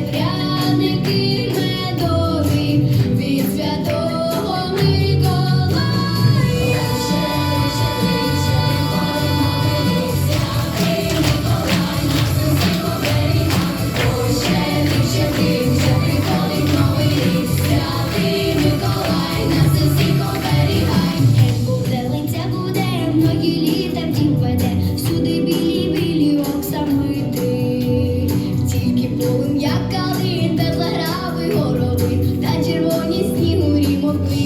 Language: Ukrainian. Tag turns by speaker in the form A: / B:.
A: Земля will.